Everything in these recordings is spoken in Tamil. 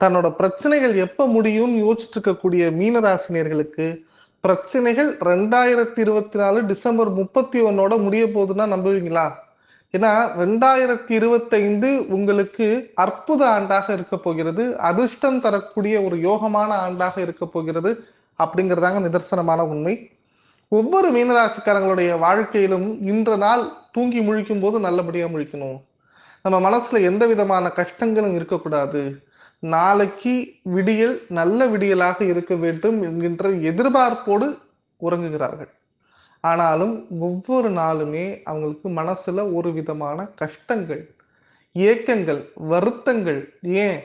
தன்னோட பிரச்சனைகள் எப்ப முடியும்னு யோசிச்சுட்டு இருக்கக்கூடிய மீனராசினியர்களுக்கு பிரச்சனைகள் ரெண்டாயிரத்தி இருபத்தி நாலு டிசம்பர் முப்பத்தி ஒன்னோட முடிய போகுதுன்னா நம்புவீங்களா? ஏன்னா ரெண்டாயிரத்தி இருபத்தைந்து உங்களுக்கு அற்புத ஆண்டாக இருக்க போகிறது அதிர்ஷ்டம் தரக்கூடிய ஒரு யோகமான ஆண்டாக இருக்க போகிறது அப்படிங்கிறதாங்க நிதர்சனமான உண்மை. ஒவ்வொரு மீனராசிக்காரங்களுடைய வாழ்க்கையிலும் இன்ற நாள் தூங்கி முழிக்கும் போது நல்லபடியாக முழிக்கணும். நம்ம மனசுல எந்த விதமான கஷ்டங்களும் இருக்கக்கூடாது. நாளைக்கு விடியல் நல்ல விடியலாக இருக்க வேண்டும் என்கின்ற எதிர்பார்ப்போடு உறங்குகிறார்கள். ஆனாலும் ஒவ்வொரு நாளுமே அவங்களுக்கு மனசுல ஒரு விதமான கஷ்டங்கள் ஏக்கங்கள் வருத்தங்கள் ஏன்?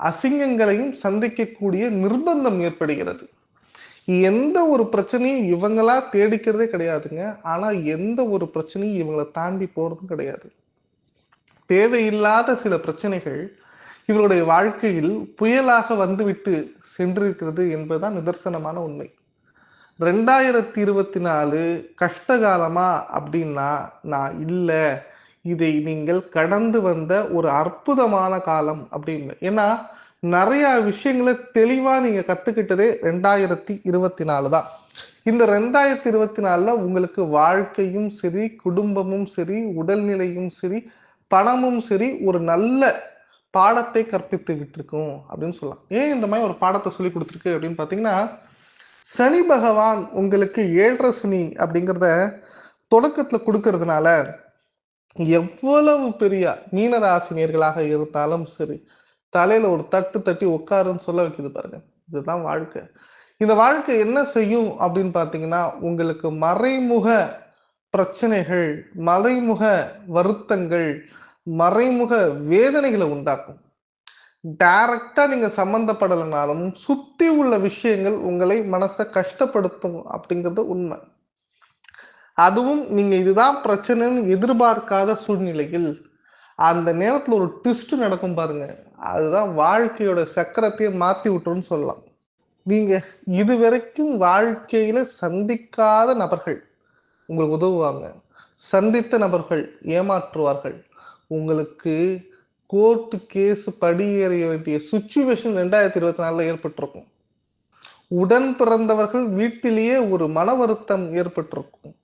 அசிங்கங்களையும் சந்திக்கக்கூடிய நிர்பந்தம் ஏற்படுகிறது. எந்த ஒரு பிரச்சனையும் இவங்களா தேடிக்கிறதே கிடையாதுங்க. ஆனா எந்த ஒரு பிரச்சனையும் இவங்களை தாண்டி போறதும் கிடையாது. தேவையில்லாத சில பிரச்சனைகள் இவருடைய வாழ்க்கையில் புயலாக வந்துவிட்டு சென்றிருக்கிறது என்பதுதான் நிதர்சனமான உண்மை. ரெண்டாயிரத்தி இருபத்தி நாலு கஷ்டகாலமா அப்படின்னா நான் இல்லை இதை நீங்கள் கடந்து வந்த ஒரு அற்புதமான காலம் அப்படின்னு. ஏன்னா நிறைய விஷயங்களை தெளிவா நீங்க கத்துக்கிட்டதே ரெண்டாயிரத்தி இருபத்தி நாலு தான். இந்த ரெண்டாயிரத்தி இருபத்தி நாலுல உங்களுக்கு வாழ்க்கையும் சரி குடும்பமும் சரி உடல்நிலையும் சரி பணமும் சரி ஒரு நல்ல பாடத்தை கற்பித்து விட்டுருக்கும் அப்படின்னு சொல்லலாம். ஏன் இந்த மாதிரி ஒரு பாடத்தை சொல்லி கொடுத்துருக்கு அப்படின்னு பார்த்தீங்கன்னா சனி பகவான் உங்களுக்கு ஏழரை சனி அப்படிங்கிறத தொடக்கத்தில் கொடுக்கறதுனால எவ்வளவு பெரிய மீனராசினியர்களாக இருந்தாலும் சரி தலையில ஒரு தட்டு தட்டி உட்காருன்னு சொல்ல வைக்குது பாருங்க. இதுதான் வாழ்க்கை. இந்த வாழ்க்கை என்ன செய்யும் அப்படின்னு பார்த்தீங்கன்னா உங்களுக்கு மறைமுக பிரச்சனைகள் மறைமுக வருத்தங்கள் மறைமுக வேதனைகளை உண்டாக்கும். டைரக்டா நீங்க சம்மந்தப்படலைனாலும் சுத்தி உள்ள விஷயங்கள் உங்களை மனசை கஷ்டப்படுத்தும் அப்படிங்கிறது உண்மை. அதுவும் நீங்க இதுதான் பிரச்சனைன்னு எதிர்பார்க்காத சூழ்நிலையில் அந்த நேரத்துல ஒரு ட்விஸ்ட் நடக்கும் பாருங்க. அதுதான் வாழ்க்கையோட சக்கரத்தையே மாத்தி விட்டுருன்னு சொல்லலாம். நீங்க இது வரைக்கும் வாழ்க்கையில சந்திக்காத நபர்கள் உங்களுக்கு உதவுவாங்க. சந்தித்த நபர்கள் ஏமாற்றுவார்கள். உங்களுக்கு கோர்ட்டு கேஸ் படியேறிய வேண்டிய சுச்சுவேஷன் ரெண்டாயிரத்தி இருபத்தி நாலில் ஏற்பட்டிருக்கும். உடன் பிறந்தவர்கள் வீட்டிலேயே ஒரு மன வருத்தம் ஏற்பட்டிருக்கும்.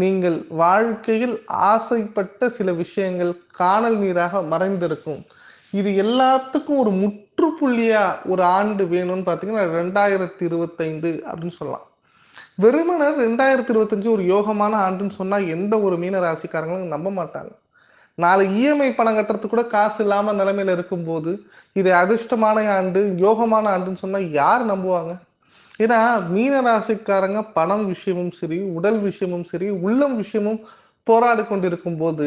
நீங்கள் வாழ்க்கையில் ஆசைப்பட்ட சில விஷயங்கள் காணல் நீராக மறைந்திருக்கும். இது எல்லாத்துக்கும் ஒரு முற்றுப்புள்ளியா ஒரு ஆண்டு வேணும்னு பார்த்தீங்கன்னா ரெண்டாயிரத்தி இருபத்தைந்து அப்படின்னு சொல்லலாம். வெறுமனர் ரெண்டாயிரத்தி இருபத்தஞ்சு ஒரு யோகமான ஆண்டுன்னு சொன்னால் எந்த ஒரு மீன ராசிக்காரங்களும் நம்ப மாட்டாங்க. நாளை இஎம்ஐ பணம் கட்டுறதுக்கு கூட காசு இல்லாமல் நிலைமையில இருக்கும்போது இது அதிர்ஷ்டமான ஆண்டு யோகமான ஆண்டுன்னு சொன்னால் யார் நம்புவாங்க? ஏன்னா மீன ராசிக்காரங்க பணம் விஷயமும் சரி உடல் விஷயமும் சரி உள்ளம் விஷயமும் போராடி கொண்டிருக்கும் போது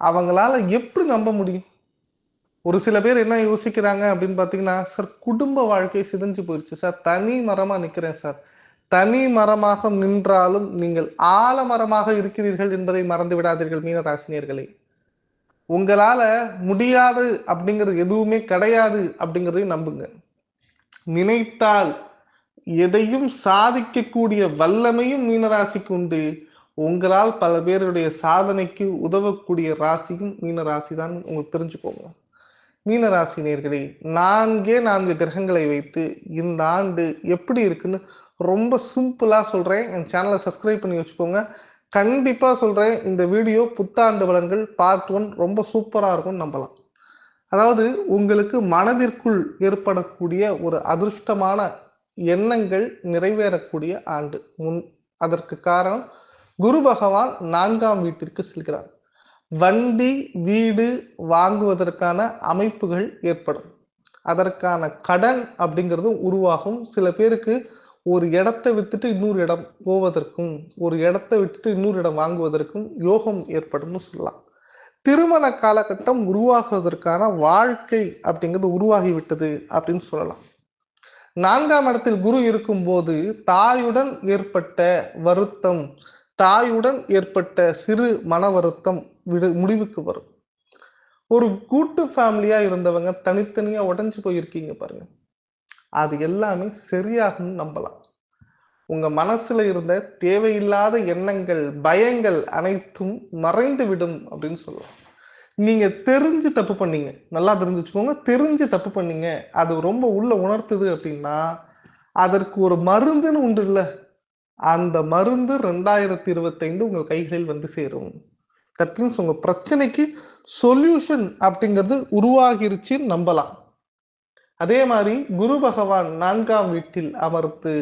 அவங்களால எப்படி நம்ப முடியும்? ஒரு சில பேர் என்ன யோசிக்கிறாங்க அப்படின்னு பார்த்தீங்கன்னா சார் குடும்ப வாழ்க்கை சிதைஞ்சு போயிடுச்சு சார் தனி மரமாக நிற்கிறேன் சார். தனி மரமாக நின்றாலும் நீங்கள் ஆலமரமாக இருக்கிறீர்கள் என்பதை மறந்து விடாதீர்கள் மீன ராசினியர்களே. உங்களால் முடியாது அப்படிங்கிறது எதுவுமே கிடையாது அப்படிங்கிறதையும் நம்புங்க. நினைத்தால் எதையும் சாதிக்கக்கூடிய வல்லமையும் மீனராசிக்கு உண்டு. உங்களால் பல பேருடைய சாதனைக்கு உதவக்கூடிய ராசியும் மீனராசி தான் உங்களுக்கு தெரிஞ்சுக்கோங்க. மீனராசி நேர்களே நான்கே நான்கு கிரகங்களை வைத்து இந்த ஆண்டு எப்படி இருக்குன்னு ரொம்ப சிம்பிளாக சொல்கிறேன் என் சேனலை சப்ஸ்கிரைப் பண்ணி வச்சுக்கோங்க. கண்டிப்பாக சொல்கிறேன் இந்த வீடியோ புத்தாண்டு பலன்கள் பார்ட் ஒன் ரொம்ப சூப்பராக இருக்கும்னு நம்பலாம். அதாவது உங்களுக்கு மனதிற்குள் ஏற்படக்கூடிய ஒரு அதிர்ஷ்டமான எண்ணங்கள் நிறைவேறக்கூடிய ஆண்டு. முன் அதற்கு காரணம் குரு பகவான் நான்காம் வீட்டிற்கு செல்கிறார். வண்டி வீடு வாங்குவதற்கான அமைப்புகள் ஏற்படும். அதற்கான கடன் அப்படிங்கிறதும் உருவாகும். சில பேருக்கு ஒரு இடத்தை வித்துட்டு இன்னொரு இடம் போவதற்கும் ஒரு இடத்தை விட்டுட்டு இன்னொரு இடம் வாங்குவதற்கும் யோகம் ஏற்படும்னு சொல்லலாம். திருமண காலகட்டம் உருவாகுவதற்கான வாழ்க்கை அப்படிங்கிறது உருவாகிவிட்டது அப்படின்னு சொல்லலாம். நான்காம் இடத்தில் குரு இருக்கும்போது தாயுடன் ஏற்பட்ட வருத்தம் தாயுடன் ஏற்பட்ட சிறு மன வருத்தம் விடு முடிவுக்கு வரும். ஒரு கூட்டு ஃபேமிலியா இருந்தவங்க தனித்தனியா உடஞ்சு போயிருக்கீங்க பாருங்க. அது எல்லாமே சரியாகும்னு நம்பலாம். உங்க மனசுல இருந்த தேவையில்லாத எண்ணங்கள் பயங்கள் அனைத்தும் மறைந்து விடும் அப்படின்னு சொல்லலாம். நீங்க தெரிஞ்சு தப்பு பண்ணீங்க. நல்லா தெரிஞ்சு தெரிஞ்சு தப்பு பண்ணீங்க. அது ரொம்ப உள்ள உணர்த்துது அப்படின்னா அதற்கு ஒரு மருந்துன்னு உண்டு இல்ல. அந்த மருந்து ரெண்டாயிரத்தி இருபத்தைந்து உங்கள் கைகளில் வந்து சேரும். தட் மீன்ஸ் உங்க பிரச்சனைக்கு சொல்யூஷன் அப்படிங்கிறது உருவாகிருச்சுன்னு நம்பலாம். அதே மாதிரி குரு பகவான் நான்காம் வீட்டில் அமர்த்து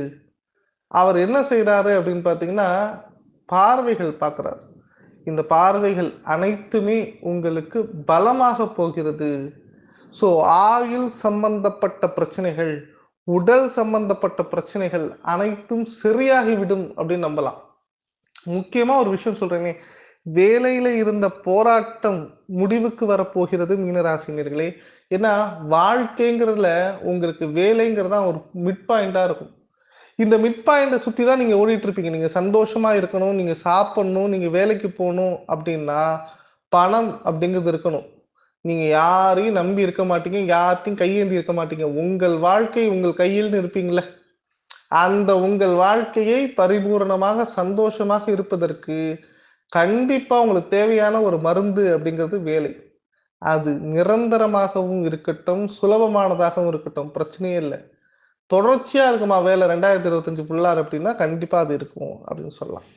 அவர் என்ன செய்கிறாரு அப்படின்னு பார்த்தீங்கன்னா பார்வைகள் பார்க்குறார். இந்த பார்வைகள் அனைத்துமே உங்களுக்கு பலமாக போகிறது. ஸோ ஆயுள் சம்பந்தப்பட்ட பிரச்சனைகள் உடல் சம்பந்தப்பட்ட பிரச்சனைகள் அனைத்தும் சரியாகிவிடும் அப்படின்னு நம்பலாம். முக்கியமாக ஒரு விஷயம் சொல்கிறேனே வேலையில் இருந்த போராட்டம் முடிவுக்கு வரப்போகிறது மீனராசினியர்களே. ஏன்னா வாழ்க்கைங்கிறதுல உங்களுக்கு வேலைங்கிறது தான் ஒரு மிட் பாயிண்டா இருக்கும். இந்த மிட் பாயிண்டை சுற்றி தான் நீங்கள் ஓடிட்டு இருப்பீங்க நீங்கள் சந்தோஷமாக இருக்கணும் நீங்கள் சாப்பிடணும் நீங்கள் வேலைக்கு போகணும் அப்படின்னா பணம் அப்படிங்கிறது இருக்கணும். நீங்கள் யாரையும் நம்பி இருக்க மாட்டீங்க யார்ட்டையும் கையேந்தி இருக்க மாட்டீங்க. உங்கள் வாழ்க்கை உங்கள் கையில் இருப்பீங்களே. அந்த உங்கள் வாழ்க்கையை பரிபூரணமாக சந்தோஷமாக இருப்பதற்கு கண்டிப்பாக உங்களுக்கு தேவையான ஒரு மருந்து அப்படிங்கிறது வேலை. அது நிரந்தரமாகவும் இருக்கட்டும் சுலபமானதாகவும் இருக்கட்டும் பிரச்சனையே இல்லை. தொடர்ச்சியா இருக்குமா வேலை ரெண்டாயிரத்தி இருபத்தஞ்சு பிள்ளார் அப்படின்னா கண்டிப்பா அது இருக்கும் அப்படின்னு சொல்லலாம்.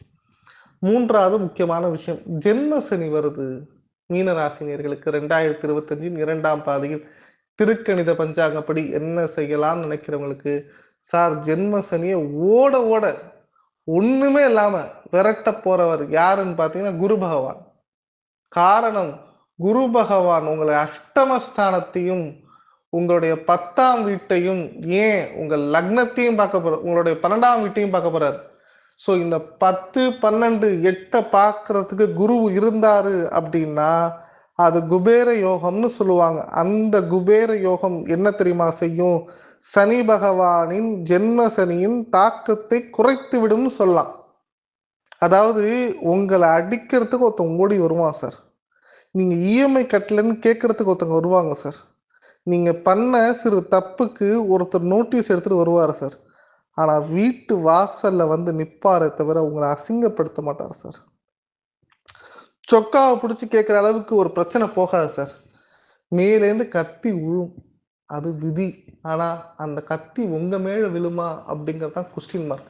மூன்றாவது முக்கியமான விஷயம் ஜென்ம சனி வருது. மீனராசினியர்களுக்கு ரெண்டாயிரத்தி இருபத்தஞ்சின் இரண்டாம் பாதையில் திருக்கணித பஞ்சாங்கப்படி என்ன செய்யலாம்னு நினைக்கிறவங்களுக்கு சார் ஜென்ம சனியை ஓட ஓட ஒண்ணுமே இல்லாம விரட்ட போறவர் யாருன்னு பாத்தீங்கன்னா குரு பகவான். காரணம் குரு பகவான் உங்களை அஷ்டமஸ்தானத்தையும் உங்களுடைய பத்தாம் வீட்டையும் ஏன் உங்கள் லக்னத்தையும் பார்க்க போற உங்களுடைய பன்னெண்டாம் வீட்டையும் பார்க்க போறாரு. ஸோ இந்த பத்து பன்னெண்டு எட்டை பார்க்கறதுக்கு குரு இருந்தாரு அப்படின்னா அது குபேர யோகம்னு சொல்லுவாங்க. அந்த குபேர யோகம் என்ன தெரியுமா செய்யும்? சனி பகவானின் ஜென்ம சனியின் தாக்கத்தை குறைத்து விடும்னு சொல்லலாம் அதாவது உங்களை அடிக்கிறதுக்கு ஒருத்தன் ஓடி வருவான் சார். நீங்க இஎம்ஐ கட்டலன்னு கேட்கறதுக்கு ஒருத்தவங்க வருவாங்க சார் நீங்க பண்ண சிறு தப்புக்கு ஒருத்தர் நோட்டீஸ் எடுத்துட்டு வருவார் சார் ஆனா வீட்டு வாசல்ல வந்து நிற்பாரே தவிர உங்களை அசிங்கப்படுத்த மாட்டார் சார் சொக்காவை பிடிச்சி கேட்குற அளவுக்கு ஒரு பிரச்சனை போகாது சார் மேலேருந்து கத்தி விழும் அது விதி. ஆனால் அந்த கத்தி உங்க மேலே விழுமா அப்படிங்கிறது தான் கொஸ்டின் மார்க்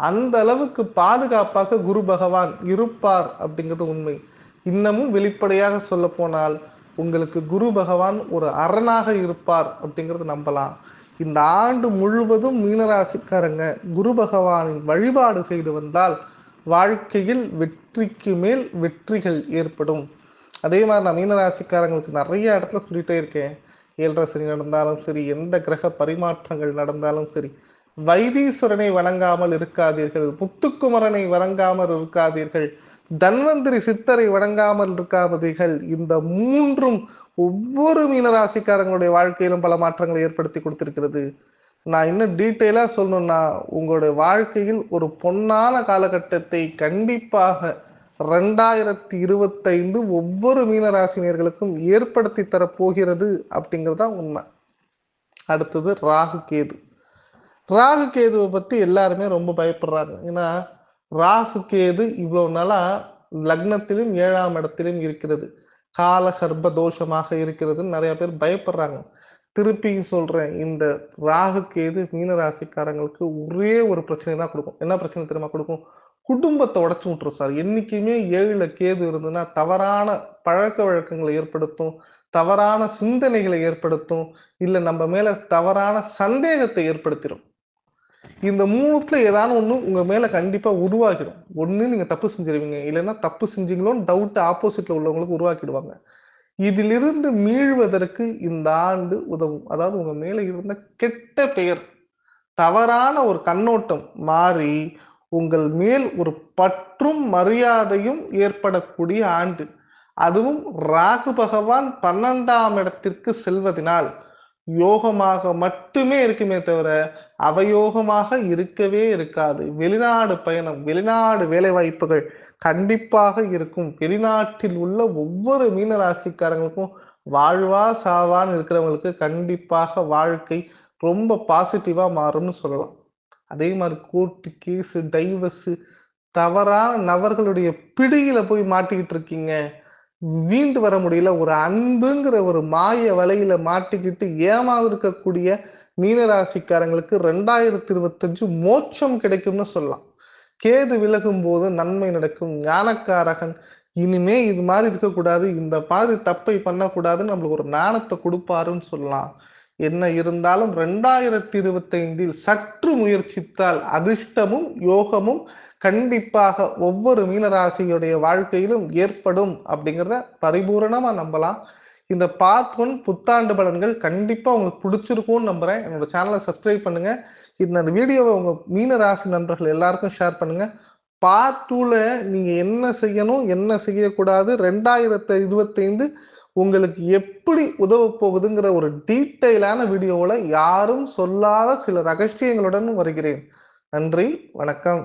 அந்த அளவுக்கு பாதுகாப்பாக குரு பகவான் இருப்பார் அப்படிங்கிறது உண்மை. இன்னமும் வெளிப்படையாக சொல்ல போனால் உங்களுக்கு குரு பகவான் ஒரு அரணாக இருப்பார் அப்படிங்கிறது நம்பலாம். இந்த ஆண்டு முழுவதும் மீனராசிக்காரங்க குரு பகவானின் வழிபாடு செய்து வந்தால் வாழ்க்கையில் வெற்றிக்கு மேல் வெற்றிகள் ஏற்படும். அதே மாதிரி நான் மீனராசிக்காரங்களுக்கு நிறைய இடத்துல சொல்லிட்டே இருக்கேன். ஏழரை நடந்தாலும் சரி எந்த கிரக பரிமாற்றங்கள் நடந்தாலும் சரி வைதீஸ்வரனை வணங்காமல் இருக்காதீர்கள் முத்துக்குமரனை வணங்காமல் இருக்காதீர்கள் தன்வந்திரி சித்தரை வணங்காமல் இருக்காதீர்கள் இந்த மூன்றும் ஒவ்வொரு மீனராசிக்காரங்களுடைய வாழ்க்கையிலும் பல மாற்றங்களை ஏற்படுத்தி கொடுத்திருக்கிறது. நான் இன்னும் டீட்டெயிலா சொல்லணும்னா உங்களுடைய வாழ்க்கையில் ஒரு பொன்னான காலகட்டத்தை கண்டிப்பாக ரெண்டாயிரத்தி இருபத்தைந்து ஒவ்வொரு மீனராசினியர்களுக்கும் ஏற்படுத்தி தரப்போகிறது அப்படிங்கிறது தான் உண்மை. அடுத்தது ராகு கேது. ராகு கேதுவை பத்தி எல்லாருமே ரொம்ப பயப்படுறாங்க. ஏன்னா ராகு கேது இவ்வளவு நாளா லக்னத்திலும் ஏழாம் இடத்திலும் இருக்கிறது. கால சர்ப தோஷமாக இருக்கிறதுன்னு நிறைய பேர் பயப்படுறாங்க. திருப்பியும் சொல்றேன் இந்த ராகு கேது மீனராசிக்காரங்களுக்கு ஒரே ஒரு பிரச்சனை தான் கொடுக்கும். என்ன பிரச்சனை தெரியுமா கொடுக்கும்? குடும்பத்தை உடச்சு விட்டுரும் சார். என்னைக்குமே ஏழுல கேது இருந்ததுன்னா தவறான பழக்க வழக்கங்களை ஏற்படுத்தும் தவறான சிந்தனைகளை ஏற்படுத்தும் இல்லை நம்ம மேல தவறான சந்தேகத்தை ஏற்படுத்திடும் இந்த மூணுத்துல ஏதாவது ஒன்று உங்க மேல கண்டிப்பா உருவாக்கிடும். ஒன்று நீங்க தப்பு செஞ்சிருவீங்க. இல்லைன்னா தப்பு செஞ்சீங்களோன்னு டவுட் ஆப்போசிட்ல உள்ளவங்களுக்கு உருவாக்கிடுவாங்க. இதிலிருந்து மீழ்வதற்கு இந்த ஆண்டு உதவும். அதாவது உங்க மேல இருந்த கெட்ட பெயர் தவறான ஒரு கண்ணோட்டம் மாறி உங்கள் மேல் ஒரு பற்றும் மரியாதையும் ஏற்படக்கூடிய ஆண்டு. அதுவும் ராகு பகவான் பன்னெண்டாம் இடத்திற்கு செல்வதனால் யோகமாக மட்டுமே இருக்குமே தவிர அவயோகமாக இருக்கவே இருக்காது. வெளிநாடு பயணம் வெளிநாடு வேலை வாய்ப்புகள் கண்டிப்பாக இருக்கும். வெளிநாட்டில் உள்ள ஒவ்வொரு மீனராசிக்காரங்களுக்கும் வாழ்வா சாவான்னு இருக்கிறவங்களுக்கு கண்டிப்பாக வாழ்க்கை ரொம்ப பாசிட்டிவா மாறும்னு சொல்லலாம். அதே மாதிரி கோர்ட்டு கேஸு டைவர்ஸு தவறான நபர்களுடைய பிடியில போய் மாட்டிக்கிட்டு இருக்கீங்க. மீண்டு வர முடியல. ஒரு அன்புங்கிற ஒரு மாய வலையில மாட்டிக்கிட்டு ஏமாந்திருக்கக்கூடிய மீனராசிக்காரங்களுக்கு ரெண்டாயிரத்தி இருபத்தஞ்சு மோட்சம் கிடைக்கும்னு சொல்லலாம். கேது விலகும் போது நன்மை நடக்கும். ஞானக்காரகன் இனிமே இது மாதிரி இருக்கக்கூடாது. இந்த மாதிரி தப்பை பண்ணக்கூடாதுன்னு நம்மளுக்கு ஒரு ஞானத்தை கொடுப்பாருன்னு சொல்லலாம். என்ன இருந்தாலும் ரெண்டாயிரத்தி இருபத்தைந்தில் சற்று முயற்சித்தால் அதிர்ஷ்டமும் யோகமும் கண்டிப்பாக ஒவ்வொரு மீனராசியுடைய வாழ்க்கையிலும் ஏற்படும் அப்படிங்கிறத பரிபூரணமாக நம்பலாம். இந்த பார்ட் ஒன் புத்தாண்டு பலன்கள் கண்டிப்பாக உங்களுக்கு பிடிச்சிருக்கும்னு நம்புறேன். என்னோட சேனலை சப்ஸ்கிரைப் பண்ணுங்கள் இந்த வீடியோவை உங்க மீனராசி நண்பர்கள் எல்லாருக்கும் ஷேர் பண்ணுங்கள் பார்ட் டூவில் நீங்கள் என்ன செய்யணும் என்ன செய்யக்கூடாது ரெண்டாயிரத்து இருபத்தைந்து உங்களுக்கு எப்படி உதவ போகுதுங்கிற ஒரு டீட்டெயிலான வீடியோவில் யாரும் சொல்லாத சில ரகசியங்களுடன் வருகிறேன். நன்றி வணக்கம்.